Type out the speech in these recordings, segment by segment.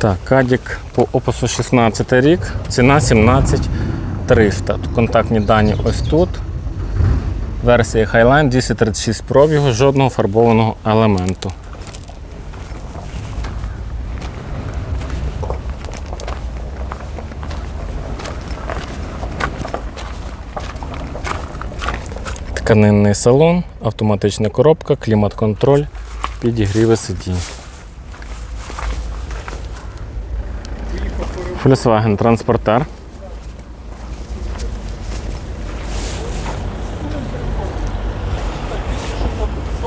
Так, Кадік по опису 16 рік, ціна 17 300. Контактні дані ось тут. Версія Highline 236 пробігу, жодного фарбованого елементу. Тканинний салон, автоматична коробка, клімат-контроль, підігріви сидінь. Volkswagen Transporter.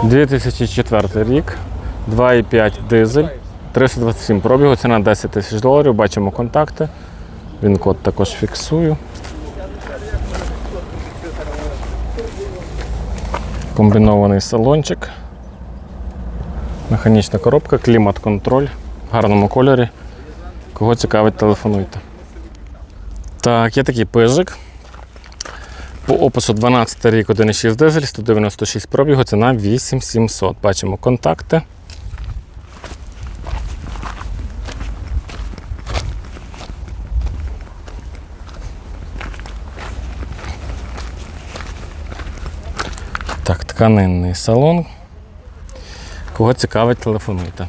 «2004 рік, 2,5 дизель, 327 пробігу, ціна 10 тисяч доларів. Бачимо контакти. Він код також фіксую. Комбінований салончик. Механічна коробка, клімат-контроль в гарному кольорі. Кого цікавить, телефонуйте. Так, є такий пижик. По опису 12 рік 1,6 дизель, 196 пробігу, ціна 8700. Бачимо контакти. Так, тканинний салон. Кого цікавить, телефонуйте.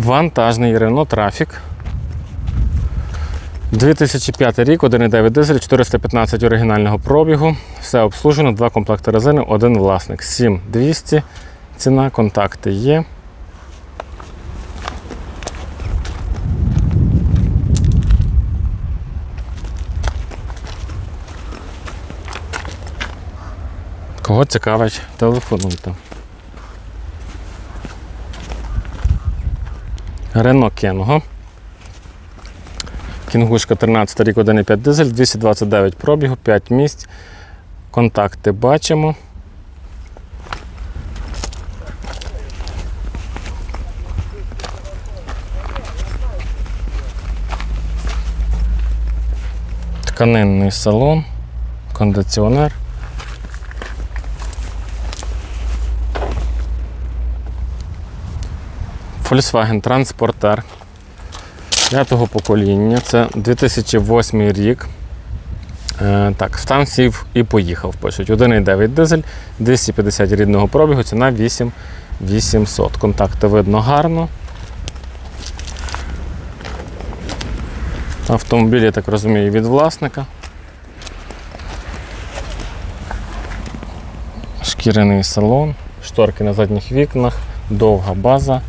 Вантажний Renault Traffic. 2005 рік, 1,9 дизель, 415 оригінального пробігу. Все обслужено, два комплекти резини, один власник. 7200. Ціна, контакти є. Кого цікавить, телефонуйте. Рено Кенго. Кінгушка 13 рік 1,5 дизель, 229 пробігу, 5 місць. Контакти бачимо. Тканинний салон, кондиціонер. Volkswagen Transporter 5-го покоління. Це 2008 рік. Е, так, стан сів і поїхав. Пишуть. 1,9 дизель, 250 рідного пробігу, ціна 8800. Контакти видно гарно. Автомобіль, я так розумію, від власника. Шкіряний салон, шторки на задніх вікнах, довга база.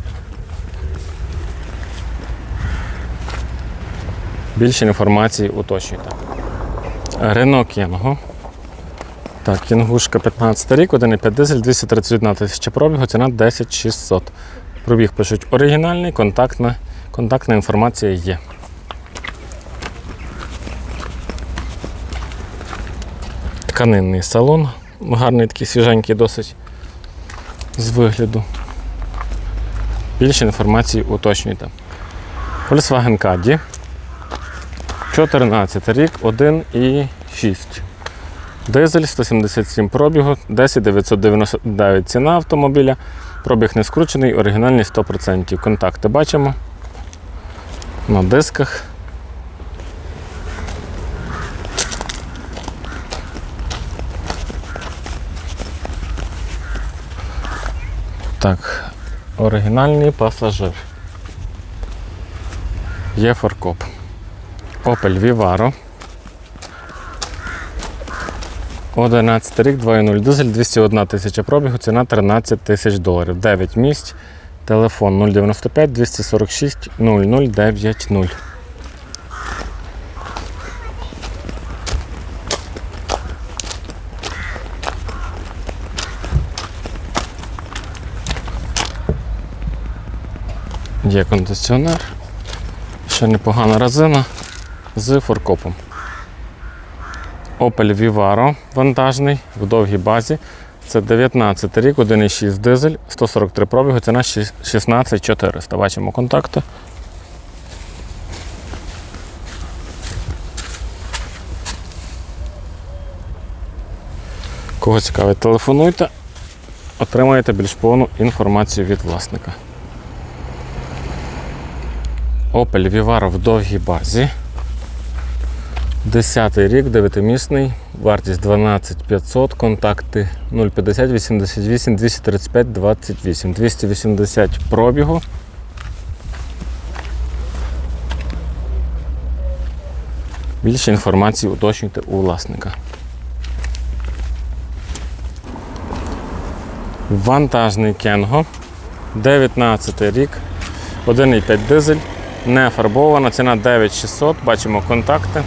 Більше інформації уточнюйте. Рено Кенго. Так, кінгушка 15 рік, 1,5 дизель, 231 тисяча пробігу, ціна 10600. Пробіг пишуть оригінальний, контактна, контактна інформація є. Тканинний салон. Гарний такий свіженький досить з вигляду. Більше інформації уточнюйте. Volkswagen Caddy. 14 рік, 1,6. Дизель 177 пробігу, 10 999 ціна автомобіля. Пробіг не скручений, оригінальний 100%. Контакти бачимо на дисках. Так, Оригінальний пасажир. Є фаркоп. Opel Vivaro. 11 рік, 2.0 дизель, 201 тисяча пробігу, ціна 13 тисяч доларів. 9 місць. Телефон 095 246 0090. Є кондиціонер. Ще непогана резина з форкопом. Opel Vivaro вантажний в довгій базі. Це 19 рік, 1,6 дизель, 143 пробігу, ціна 16400. Бачимо контакти. Кого цікавить, телефонуйте, отримаєте більш повну інформацію від власника. Opel Vivaro в довгій базі. 10 рік, 9-місний, вартість 12500, контакти 050 88 235 28, 280 пробігу. Більше інформації уточнюйте у власника. Вантажний Кенго. 19 рік, 1,5 дизель, не фарбована, ціна 9600, бачимо контакти.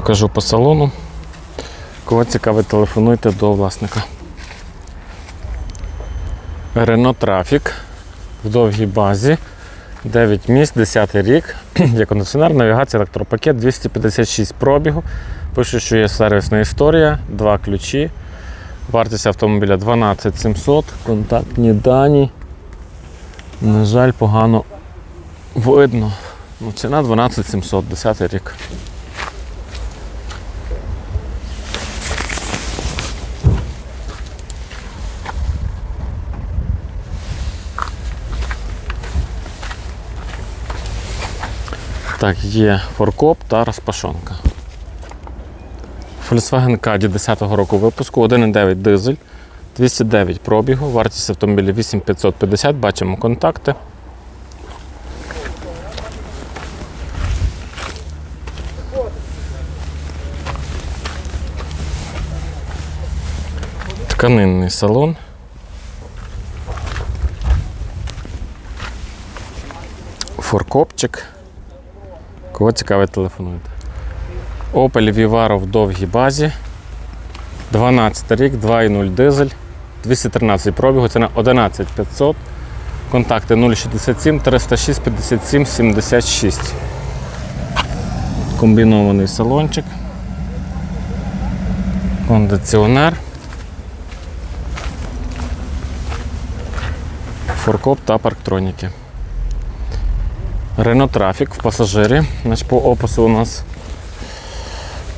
Покажу по салону. Кого цікавить, телефонуйте до власника. Renault Traffic в довгій базі. 9 місць, 10 рік. Є кондиціонер, навігація, електропакет, 256 пробігу. Пише, що є сервісна історія, два ключі. Вартість автомобіля 12700, контактні дані. На жаль, погано видно. Ну, ціна 12700, 10 рік. Так, є форкоп та розпашонка. Volkswagen Caddy 10-го року випуску, 1,9 дизель, 209 пробігу, вартість автомобіля 8550, бачимо контакти. Тканинний салон. Форкопчик. Кого цікавить, телефонуйте. Opel Vivaro в довгій базі. 12 рік, 2,0 дизель, 213 пробігу, ціна 11500. Контакти 067 306 57 76. Комбінований салончик. Кондиціонер. Форкоп та парктроніки. Renault Traffic в пасажирі. Значить, по опису у нас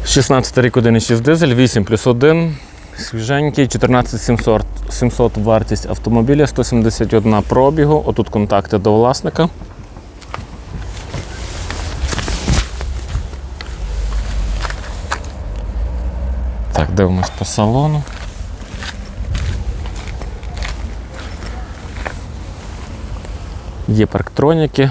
16 рік 1,6 дизель, 8 плюс 1, свіженький, 14700 700 вартість автомобіля, 171 пробігу. Отут контакти до власника. Так, дивимось по салону. Є парктроніки.